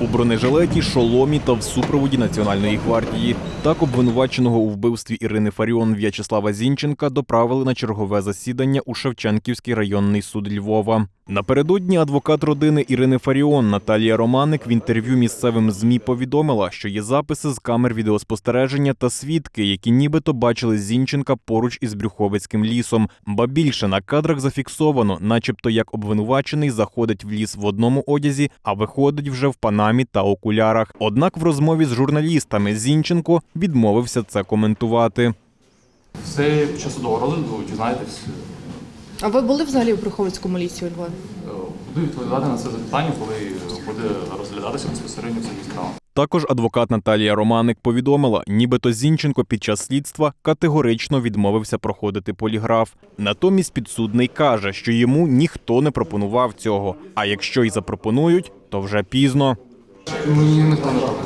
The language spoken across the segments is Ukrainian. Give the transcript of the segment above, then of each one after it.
У бронежилеті, шоломі та в супроводі Національної гвардії. Так обвинуваченого у вбивстві Ірини Фаріон В'ячеслава Зінченка доправили на чергове засідання у Шевченківський районний суд Львова. Напередодні адвокат родини Ірини Фаріон Наталія Романик в інтерв'ю місцевим ЗМІ повідомила, що є записи з камер відеоспостереження та свідки, які нібито бачили Зінченка поруч із Брюховицьким лісом. Ба більше на кадрах зафіксовано, начебто як обвинувачений заходить в ліс в одному одязі, а виходить вже в панамі та окулярах. Однак в розмові з журналістами Зінченко відмовився це коментувати. Все під час судового розгляду дізнаєтесь. А ви були взагалі в Брюховицькому лісі у Львові? Е, Буду відповідати на це запитання, коли буде розглядатися безпосередньо ця справа. Також адвокат Наталія Романик повідомила, нібито Зінченко під час слідства категорично відмовився проходити поліграф. Натомість підсудний каже, що йому ніхто не пропонував цього. А якщо й запропонують, то вже пізно. Мені ніхто не пропонував.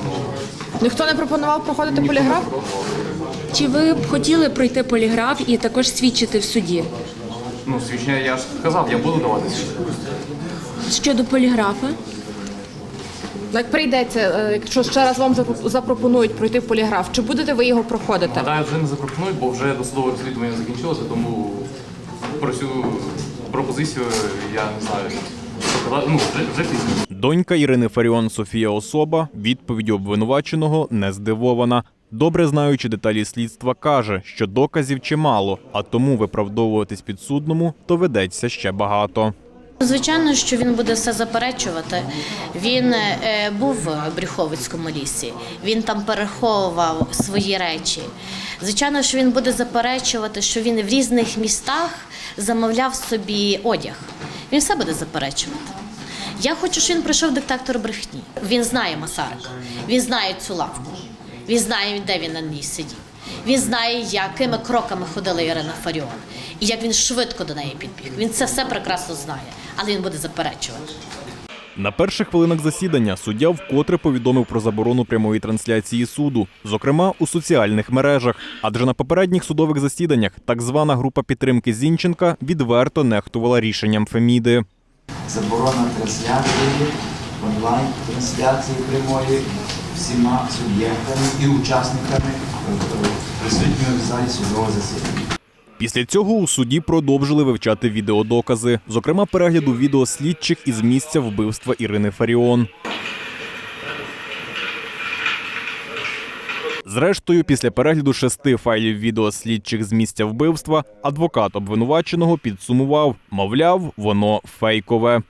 Ніхто не пропонував проходити поліграф? Чи ви б хотіли пройти поліграф і також свідчити в суді? Ну, свідчення я ж сказав, я буду давати свідчення. Щодо поліграфа, Як прийдеться, е, якщо ще раз вам запро- запропонують пройти поліграф, чи будете ви його проходити? Гадаю, вже не запропонують, бо вже досудове розслідування закінчилося, тому про цю пропозицію я не знаю. Ну, вже, вже пізно. Донька Ірини Фаріон Софія Особа відповіддю обвинуваченого не здивована. Добре знаючи деталі слідства, каже, що доказів чимало, а тому виправдовуватись підсудному доведеться ще багато. Звичайно, що він буде все заперечувати. Він е, був в Брюховицькому лісі, він там переховував свої речі. Звичайно, що він буде заперечувати, що він в різних містах замовляв собі одяг. Він все буде заперечувати. Я хочу, щоб він прийшов детектор брехні. Він знає Масарика, він знає цю лавку, він знає, де він на ній сидів. Він знає, якими кроками ходила Ірина Фаріон, і як він швидко до неї підбіг. Він це все прекрасно знає, але він буде заперечувати. На перших хвилинах засідання суддя вкотре повідомив про заборону прямої трансляції суду, зокрема у соціальних мережах. Адже на попередніх судових засіданнях так звана група підтримки Зінченка відверто нехтувала рішенням Феміди. заборона трансляції, онлайн-трансляції прямої всіма суб'єктами і учасниками е, присутніми в залі судового засідання. Після цього у суді продовжили вивчати відеодокази, зокрема перегляду відео слідчих із місця вбивства Ірини Фаріон. Зрештою, після перегляду шести файлів відео слідчих з місця вбивства, адвокат обвинуваченого підсумував, мовляв, воно фейкове.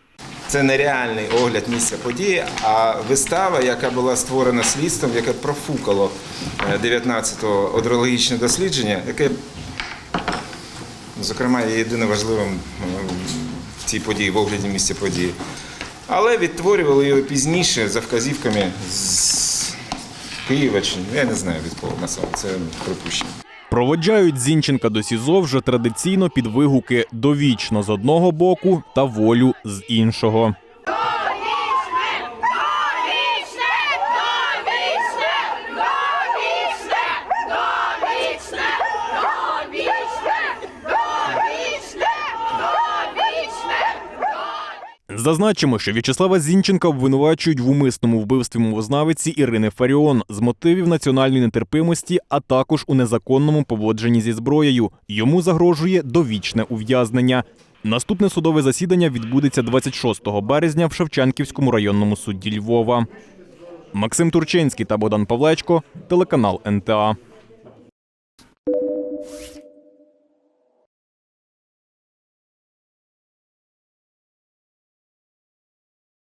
Це нереальний огляд місця події, а вистава, яка була створена слідством, яке профукало е, 19-го одрологічне дослідження, яке, зокрема, є єдине важливим е, в цій події, в огляді місця події. Але відтворювали його пізніше за вказівками з Києва чи я не знаю від кого на саме, це припущення. Проводжають Зінченка до СІЗО вже традиційно під вигуки довічно з одного боку та волю з іншого. Зазначимо, що В'ячеслава Зінченка обвинувачують в умисному вбивстві мовознавиці Ірини Фаріон з мотивів національної нетерпимості, а також у незаконному поводженні зі зброєю. Йому загрожує довічне ув'язнення. Наступне судове засідання відбудеться 26 березня в Шевченківському районному суді Львова. Максим Турчинський та Богдан Павлечко, телеканал НТА.